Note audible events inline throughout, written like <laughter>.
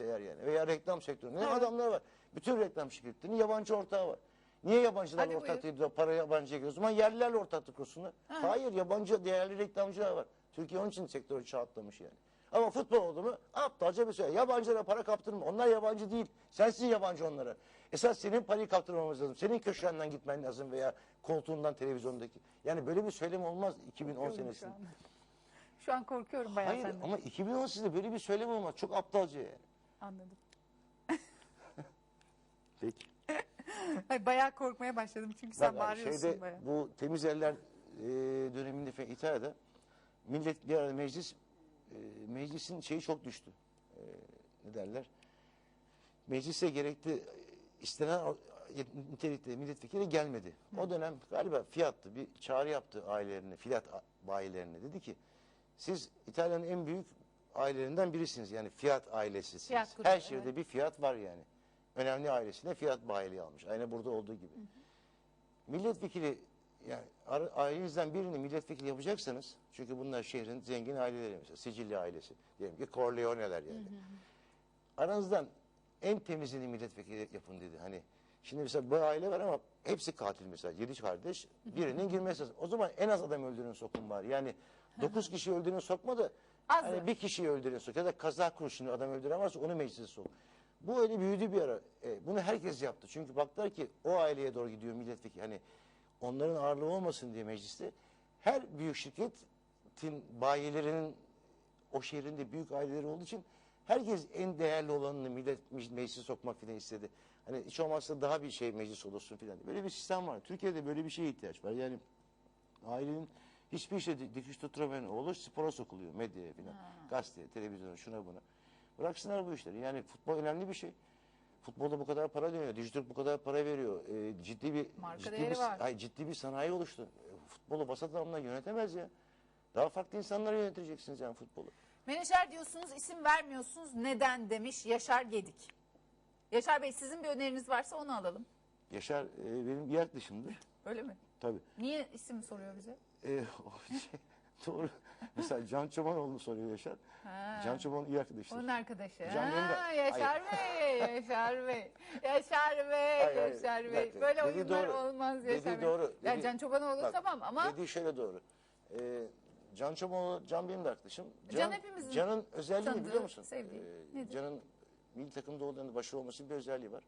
eğer yani veya reklam sektöründe ne adamlar var. Bütün reklam şirketlerinin yabancı ortağı var. Niye yabancılar Hadi ortak buyur. değil de para yabancıya gidiyor? O zaman yerlilerle ortaklık kursunlar. Hayır yabancı değerli reklamcılar var. Türkiye onun için sektörü çağatlamış yani. Ama futbol oldu mu aptalca bir şey. Yabancılara para kaptırma. Onlar yabancı değil. Sensin yabancı onlara. Esas senin parayı kaptırmamız lazım. Senin köşenden gitmen lazım veya koltuğundan televizyondaki. Yani böyle bir söylem olmaz 2010 Korkuyorum şu senesinde. Şu an korkuyorum bayağı Hayır senden. ama 2010 sizde böyle bir söylem olmaz. Çok aptalca yani. Anladım. <laughs> Peki. <laughs> Hayır, bayağı korkmaya başladım çünkü sen Bak, bağırıyorsun şeyde, bayağı. bu temiz eller e, döneminde falan İtalya'da millet bir arada meclis e, meclisin şeyi çok düştü. E, ne derler? Meclise gerekli istenen nitelikte milletvekili gelmedi. O dönem galiba Fiat'tı bir çağrı yaptı ailelerine, Fiat bayilerine. Dedi ki siz İtalya'nın en büyük ailelerinden birisiniz. Yani Fiat ailesisiniz. Fiat grubu, Her şehirde evet. bir Fiat var yani. Önemli ailesine Fiat bayiliği almış. Aynı burada olduğu gibi. Milletvekili yani ailenizden birini milletvekili yapacaksanız çünkü bunlar şehrin zengin aileleri mesela Sicilya ailesi diyelim ki Corleone'ler yani. Aranızdan en temizini milletvekili yapın dedi. Hani şimdi mesela bu aile var ama hepsi katil mesela. Yedi kardeş birinin girmesi lazım. O zaman en az adam öldürün sokun var. Yani dokuz kişi öldürün sokma da Az hani bir kişiyi öldürün sok. Ya da kaza kurşunu adam öldüren varsa onu meclise sok. Bu öyle büyüdü bir ara. E, bunu herkes yaptı. Çünkü baktılar ki o aileye doğru gidiyor milletvekili. Hani onların ağırlığı olmasın diye mecliste her büyük şirketin bayilerinin o şehrin de büyük aileleri olduğu için herkes en değerli olanını millet mec- meclise sokmak filan istedi. Hani hiç olmazsa daha bir şey meclis olursun filan. Böyle bir sistem var. Türkiye'de böyle bir şeye ihtiyaç var. Yani ailenin hiçbir işe di- dikiş tutturamayan oğlu spora sokuluyor. Medyaya filan. Gazeteye, televizyona, şuna buna. Bıraksınlar bu işleri. Yani futbol önemli bir şey. Futbolda bu kadar para dönüyor. Dijitürk bu kadar para veriyor. Ee, ciddi bir Marka ciddi bir, var. Ay, ciddi bir sanayi oluştu. E, futbolu basit adamlar yönetemez ya. Daha farklı insanlar yöneteceksiniz yani futbolu. Menajer diyorsunuz isim vermiyorsunuz neden demiş Yaşar Gedik. Yaşar Bey sizin bir öneriniz varsa onu alalım. Yaşar e, benim bir arkadaşımdır. Öyle mi? Tabii. Niye isim soruyor bize? E, <laughs> o şey, doğru. Mesela Can Çobanoğlu'nu soruyor Yaşar. Ha. Can Çoban iyi arkadaştır. Onun arkadaşı. Can benim de- Ha, Yaşar Bey, <laughs> Yaşar Bey, Yaşar Bey, Hayır, hayır, Yaşar bir Bey. dakika. Böyle Dediği oyunlar doğru. olmaz Dediği Yaşar Bey. doğru. Ya Dediği- Can Çobanoğlu Bak, tamam ama Dediği şöyle doğru. Ee, Can Çobanoğlu, Can benim de arkadaşım. Can hepimizin Can'ın özelliğini tanıdığı, biliyor musun? sevdiği. Ee, Nedir? Can'ın milli takımda olduğunda başarılı olması bir özelliği var.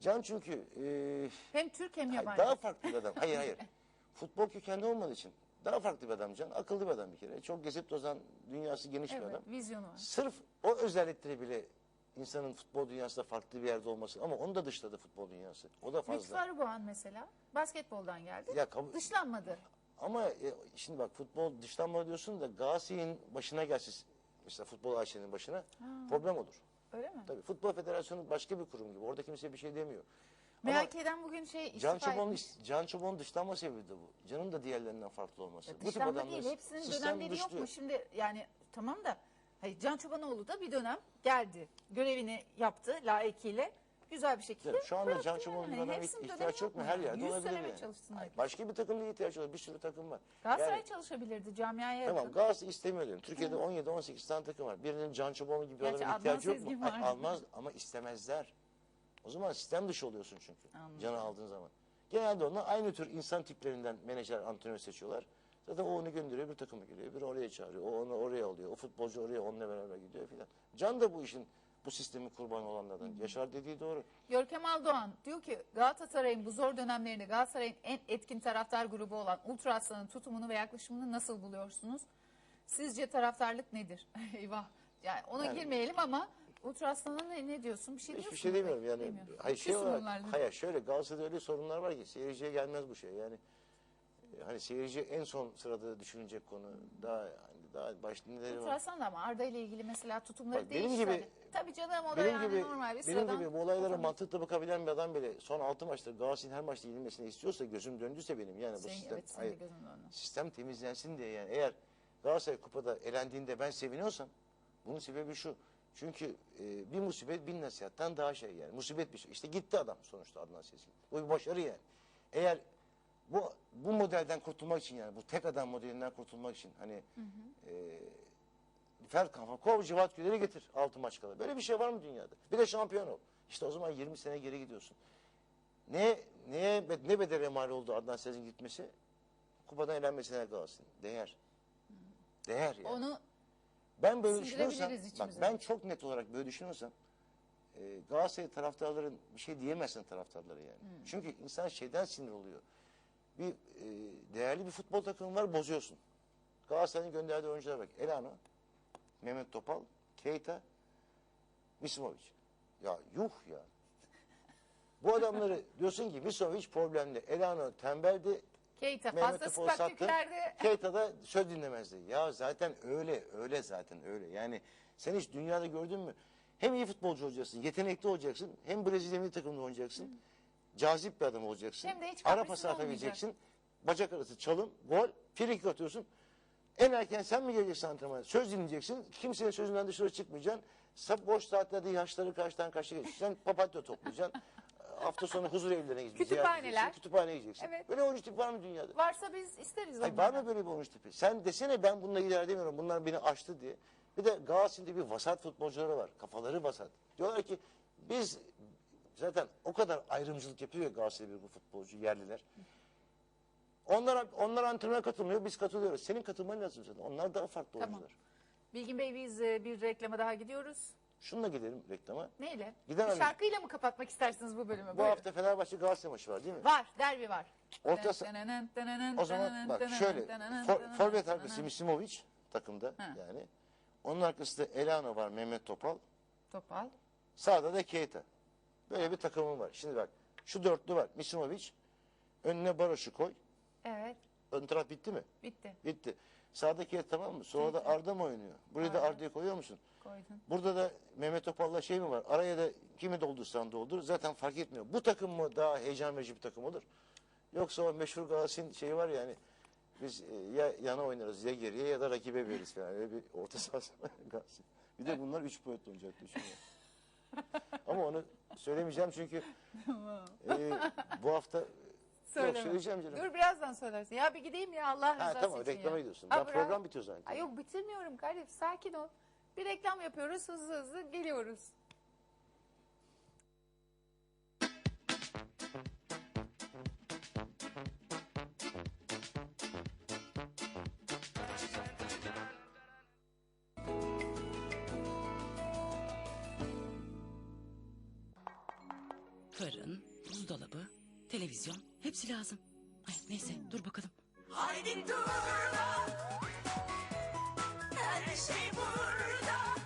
Can çünkü e, hem Türk hem Hayır, yabancı. daha farklı bir adam. Hayır hayır. <laughs> Futbol kökenli olmadığı için daha farklı bir adam Can. Akıllı bir adam bir kere. Çok gezip tozan, dünyası geniş bir Evet, adam. vizyonu var. Sırf o özellikleri bile insanın futbol dünyasında farklı bir yerde olması ama onu da dışladı futbol dünyası. O da fazla. Arıboğan mesela basketboldan geldi. Ya kabul- Dışlanmadı. Ama e, şimdi bak futbol dışlanma diyorsun da Galatasaray'ın başına gelse mesela futbol Ayşe'nin başına problem olur. Öyle mi? Tabii futbol federasyonu başka bir kurum gibi. Orada kimse bir şey demiyor. MHK'den bugün şey Can istifa Çoban'ın etmiş. Can Çoban'ın dışlanma sebebi de bu. Can'ın da diğerlerinden farklı olması. Bu tip Dışlanma değil. Hepsinin dönemleri yok dışlıyor. mu? Şimdi yani tamam da hayır, Can Çobanoğlu da bir dönem geldi. Görevini yaptı layıkıyla. Güzel bir şekilde. Tabii, Şu anda Can Çoban'ın yani. Hepsinin ihtiyaç yok mu? Her yerde 100 olabilir yani. Hayır, Başka bir takımda ihtiyaç olur. Bir sürü takım var. Galatasaray Yani- çalışabilirdi camiaya Tamam yakın. Galatasaray istemiyor diyorum. Türkiye'de 17-18 tane takım var. Birinin Can Çoban gibi bir adama ihtiyacı yok mu? Ay, var. almaz ama istemezler. O zaman sistem dışı oluyorsun çünkü. Anladım. Canı aldığın zaman. Genelde onlar aynı tür insan tiplerinden menajer, antrenör seçiyorlar. Zaten o onu gönderiyor, bir takıma geliyor. Bir oraya çağırıyor. O onu oraya alıyor. O futbolcu oraya onunla beraber gidiyor filan. Can da bu işin, bu sistemin kurbanı olanlardan. Yaşar dediği doğru. Görkem Aldoğan diyor ki Galatasaray'ın bu zor dönemlerinde Galatasaray'ın en etkin taraftar grubu olan Ultra Aslan'ın tutumunu ve yaklaşımını nasıl buluyorsunuz? Sizce taraftarlık nedir? <laughs> Eyvah. Yani ona Yani- girmeyelim ama Ultra Aslan'a ne, ne diyorsun? Bir şey diyorsun Hiçbir şey mu? demiyorum yani. Demiyorum. Hayır şey olarak, hayır şöyle Galatasaray'da öyle sorunlar var ki seyirciye gelmez bu şey. Yani e, hani seyirci en son sırada düşünecek konu. Daha hani daha baş neleri var. Aslan da ama Arda ile ilgili mesela tutumları Bak, benim değişti. gibi- hani. Tabii canım o da Benim yani gibi normal bir benim sıradan. gibi bu olaylara mantıklı bakabilen bir adam bile son 6 maçta Galatasaray'ın her maçta yenilmesini istiyorsa gözüm döndüyse benim yani bu Senin- sistem evet, senin de gözün döndü. sistem temizlensin diye yani eğer Galatasaray kupada elendiğinde ben seviniyorsam bunun sebebi şu. Çünkü e, bir musibet bin nasihattan daha şey yani. Musibet bir şey. İşte gitti adam sonuçta Adnan Sezgin. Bu bir başarı yani. Eğer bu bu modelden kurtulmak için yani bu tek adam modelinden kurtulmak için hani e, Ferdi Kamp'a kov Civat Güler'i getir 6 maç kala. Böyle bir şey var mı dünyada? Bir de şampiyon ol. İşte o zaman 20 sene geri gidiyorsun. Ne neye ne bedele mal oldu Adnan Sezgin gitmesi? Kupadan elenmesine kalsın. Değer. Değer yani. Onu Ben böyle düşünüyorsam, bak ben çok net olarak böyle düşünüyorsam e, Galatasaray taraftarların bir şey diyemezsin taraftarlara yani. Hmm. Çünkü insan şeyden sinir oluyor. Bir e, değerli bir futbol takımı var bozuyorsun. Galatasaray'ın gönderdiği oyunculara bak. Elano, Mehmet Topal, Keita, Misimovic. Ya yuh ya. Bu adamları diyorsun ki Misimovic problemli. Elano tembeldi. Keita fazla spektakülerde Keita da söz dinlemezdi. Ya zaten öyle, öyle zaten öyle. Yani sen hiç dünyada gördün mü? Hem iyi futbolcu olacaksın, yetenekli olacaksın, hem Brezilya milli takımında oynayacaksın, cazip bir adam olacaksın, Hem de hiç ara pası atabileceksin, bacak arası çalım, gol, frikik atıyorsun. En erken sen mi geleceksin antrenmana? Söz dinleyeceksin, kimsenin sözünden dışarı çıkmayacaksın. Sa- Boş saatlerde yaşları karşıdan karşıya geçeceksin, papatya toplayacaksın. Hafta sonu huzur evlerine gideceksin. ziyaret Kütüphaneler. edeceksin, Kütüphaneye gideceksin. Evet. Böyle oyuncu tipi var mı dünyada? varsa biz isteriz Hayır, var mı böyle bir oyuncu tipi? Sen desene ben bununla idare edemiyorum. Bunlar beni aştı diye. Bir de Galatasaray'da bir vasat futbolcuları var. Kafaları vasat. Diyorlar ki biz zaten o kadar ayrımcılık yapıyor ya Galatasaray'da bu futbolcu yerliler. Onlar, onlar antrenmana katılmıyor. Biz katılıyoruz. Senin katılman lazım zaten. Onlar daha farklı Tamam. oyuncular. Bilgin Bey biz e, bir reklama daha gidiyoruz. Şununla gidelim reklama. Neyle? Gidemem. Bir şarkıyla mı kapatmak istersiniz bu bölümü? Bu Buyurun. hafta Fenerbahçe Galatasaray maçı var değil mi? Var, derbi var. Orta O zaman bak şöyle for, forvet arkası Misimovic takımda Ha. yani. Onun arkasında Elano var Mehmet Topal. Topal. Sağda da Keita. Böyle bir takımım var. Şimdi bak şu dörtlü var. Misimovic. Önüne Baroş'u koy. Evet, Ön taraf bitti mi? bitti. Bitti. Sağda Keita tamam mı? Sonra da Arda mı oynuyor? Buraya da Arda. Arda'yı koyuyor musun? Koydun. Burada da Mehmet Topal'la şey mi var? Araya da kimi doldursan doldur. Zaten fark etmiyor. Bu takım mı daha heyecan verici bir takım olur? Yoksa o meşhur Galatasaray'ın şeyi var yani. Biz e, ya yana oynarız ya geriye ya da rakibe veririz falan. Öyle bir orta sahası <laughs> var Galatasaray. Bir de bunlar üç boyutlu oynayacak düşün ya. <laughs> Ama onu söylemeyeceğim çünkü e, bu hafta Söyleme. yok söyleyeceğim canım. Dur birazdan söylersin. Ya bir gideyim ya Allah rızası Ha tamam için reklama ya. gidiyorsun. Program bitiyor zaten. Ay yok bitirmiyorum kardeşim sakin ol. Bir reklam yapıyoruz hızlı hızlı geliyoruz. Fırın, buzdolabı, televizyon hepsi lazım. Ay, neyse dur bakalım. Haydi durma Her şey burada